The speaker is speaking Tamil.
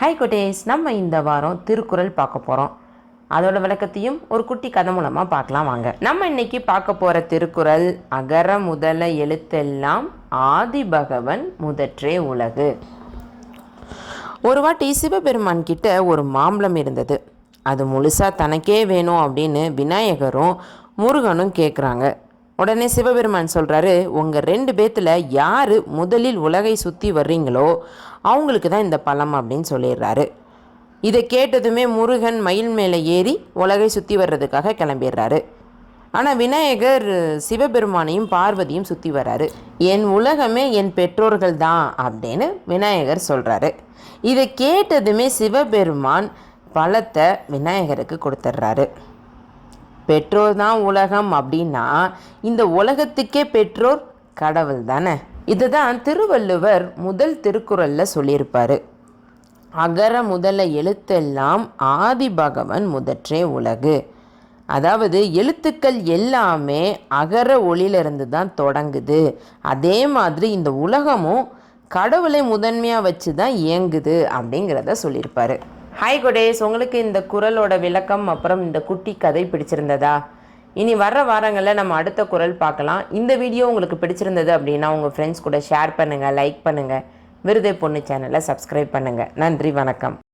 ஹை குட்டேஸ் நம்ம இந்த வாரம் திருக்குறள் பார்க்க போகிறோம் அதோட விளக்கத்தையும் ஒரு குட்டி கதை மூலமாக பார்க்கலாம் வாங்க. நம்ம இன்னைக்கு பார்க்க போகிற திருக்குறள் அகர முதல எழுத்தெல்லாம் ஆதி பகவன் முதற்றே உலகு. ஒரு வாட்டி சிவபெருமான் கிட்ட ஒரு மாம்பழம் இருந்தது. அது முழுசாக தனக்கே வேணும் அப்படின்னு விநாயகரும் முருகனும் கேட்குறாங்க உடனே சிவபெருமான் சொல்கிறாரு உங்கள் ரெண்டு பேத்தில் யார் முதலில் உலகை சுற்றி வர்றீங்களோ அவங்களுக்கு தான் இந்த பழம் அப்படின்னு சொல்லிடுறாரு. இதை கேட்டதுமே முருகன் மயில் மேலே ஏறி உலகை சுற்றி வர்றதுக்காக கிளம்பிடுறாரு. ஆனால் விநாயகர் சிவபெருமானையும் பார்வதியும் சுற்றி வராரு என் உலகமே என் பெற்றோர்கள் தான் அப்படின்னு விநாயகர் சொல்கிறாரு இதை கேட்டதுமே சிவபெருமான் பழத்தை விநாயகருக்கு கொடுத்துட்றாரு. பெற்றோர் தான் உலகம் அப்படின்னா இந்த உலகத்துக்கே பெற்றோர் கடவுள் தானே? இதுதான் திருவள்ளுவர் முதல் திருக்குறளில் சொல்லியிருப்பார். அகர முதல எழுத்தெல்லாம் ஆதி பகவன் முதற்றே உலகு. அதாவது எழுத்துக்கள் எல்லாமே அகர ஒளியிலிருந்து தான் தொடங்குது. அதே மாதிரி இந்த உலகமும் கடவுளை முதன்மையாக வச்சு தான் இயங்குது அப்படிங்கிறத சொல்லியிருப்பாரு. ஹாய் குடேஸ் உங்களுக்கு இந்த குரலோட விளக்கம் அப்புறம் இந்த குட்டி கதை பிடிச்சிருந்ததா? இனி வர்ற வாரங்களில் நம்ம அடுத்த குரல் பார்க்கலாம். இந்த வீடியோ உங்களுக்கு பிடிச்சிருந்தது அப்படின்னா உங்கள் ஃப்ரெண்ட்ஸ் கூட ஷேர் பண்ணுங்கள் லைக் பண்ணுங்கள் விருதை பொண்ணு சேனலை சப்ஸ்கிரைப் பண்ணுங்கள் நன்றி வணக்கம்.